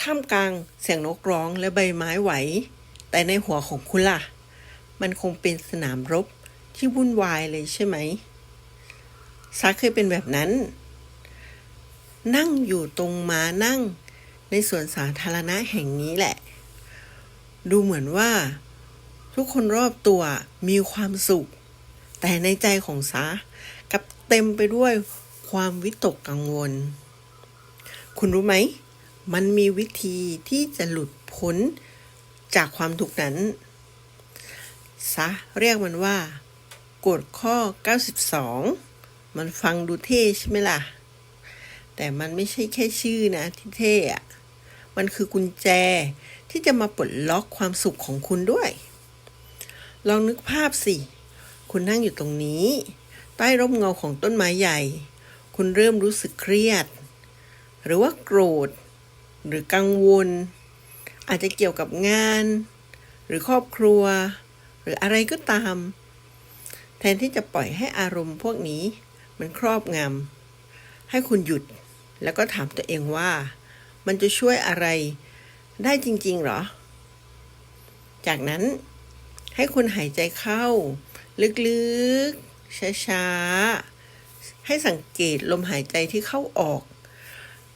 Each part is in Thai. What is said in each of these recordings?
ท่ามกลางเสียงนกร้องและใบไม้ไหว แต่ในหัวของคุณล่ะ มันคงเป็นสนามรบที่วุ่นวายเลยใช่ไหมซาเคยเป็นแบบนั้น นั่งอยู่ตรงมานั่งในสวนสาธารณะแห่งนี้แหละ ดูเหมือนว่า ทุกคนรอบตัวมีความสุข แต่ในใจของซากลับเต็มไปด้วยความวิตกกังวล คุณรู้ไหม มันมีวิธีที่จะหลุดพ้นจากความทุกข์นั้น ซะเรียกมันว่ากฎข้อ 92 มันฟังดูเท่ใช่ไหมล่ะ แต่มันไม่ใช่แค่ชื่อนะที่เท่อะมันคือกุญแจที่จะมาปลดล็อกความสุขของคุณด้วย ลองนึกภาพสิ คุณนั่งอยู่ตรงนี้ ใต้ร่มเงาของต้นไม้ใหญ่ คุณเริ่มรู้สึกเครียด หรือว่าโกรธ หรือกังวล อาจจะเกี่ยวกับงาน หรือครอบครัว หรืออะไรก็ตาม แทนที่จะปล่อยให้อารมณ์พวกนี้มันครอบงำให้คุณหยุดแล้วก็ถามตัวเองว่า มันจะช่วยอะไรได้จริง ๆ หรอ จากนั้นให้คุณหายใจเข้า ลึกๆ ช้า ๆ ให้สังเกตลมหายใจที่เข้าออก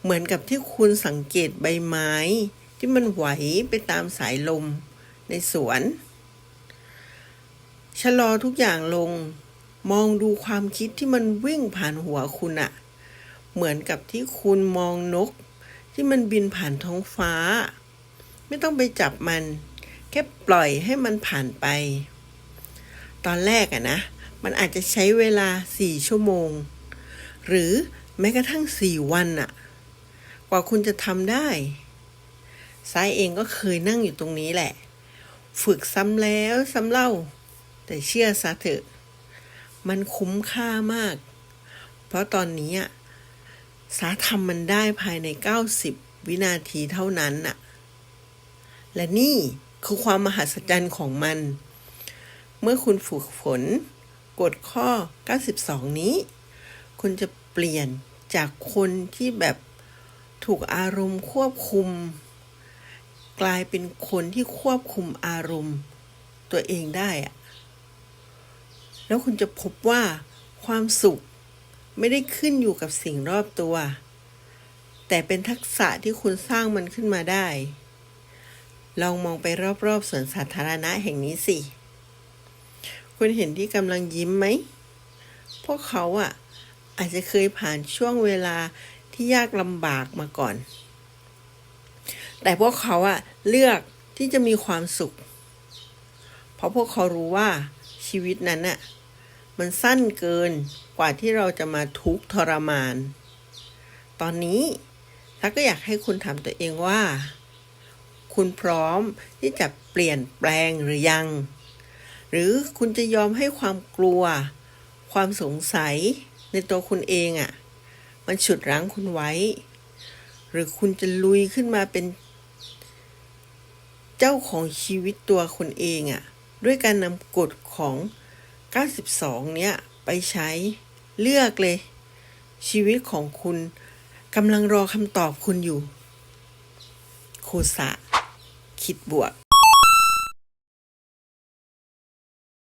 เหมือนกับที่คุณสังเกตใบไม้ ที่มันไหวไปตามสายลมในสวน ชะลอทุกอย่างลง มองดูความคิดที่มันวิ่งผ่านหัวคุณอะเหมือนกับที่คุณมองนก ที่มันบินผ่านท้องฟ้า ไม่ต้องไปจับมัน แค่ปล่อยให้มันผ่านไป ตอนแรกอะนะ มันอาจจะใช้เวลาสี่ชั่วโมง หรือแม้กระทั่งสี่วันอะ ว่าคุณจะทำได้ซ้ายเองก็เคยนั่งอยู่ตรงนี้แหละ ฝึกซ้ำแล้วซ้ำเล่า แต่เชื่อซะเถอะ มันคุ้มค่ามาก เพราะตอนนี้อะสาทำมันได้ภายใน 90 วินาทีเท่านั้นน่ะ และนี่คือความมหัศจรรย์ของมัน เมื่อคุณฝึกฝนกฎข้อ 92 นี้ คุณจะเปลี่ยนจากคนที่แบบ ถูกอารมณ์ควบคุม กลายเป็นคนที่ควบคุมอารมณ์ตัวเองได้อะแล้วคุณจะพบว่าความสุขไม่ได้ขึ้นอยู่กับสิ่งรอบตัว แต่เป็นทักษะที่คุณสร้างมันขึ้นมาได้ ลองมองไปรอบๆสวนสาธารณะแห่งนี้สิ คุณเห็นที่กำลังยิ้มไหม พวกเขาอะอาจจะเคยผ่านช่วงเวลา ที่ยากลำบากมาก่อน แต่พวกเขาอะเลือกที่จะมีความสุข เพราะพวกเขารู้ว่าชีวิตนั้นอะมันสั้นเกินกว่าที่เราจะมาทุกข์ทรมาน ตอนนี้ทักก็อยากให้คุณถามตัวเองว่า คุณพร้อมที่จะเปลี่ยนแปลงหรือยัง หรือคุณจะยอมให้ความกลัว ความสงสัยในตัวคุณเองอะ่ะ มันฉุดรั้งคุณไว้ หรือคุณจะลุยขึ้นมาเป็น เจ้าของชีวิตตัวคุณเองอะ่ะ ด้วยการนำกฎของ 92 เนี่ยไปใช้เลือกเลย ชีวิตของคุณกำลังรอคำตอบคุณอยู่ โคสะ คิดบวก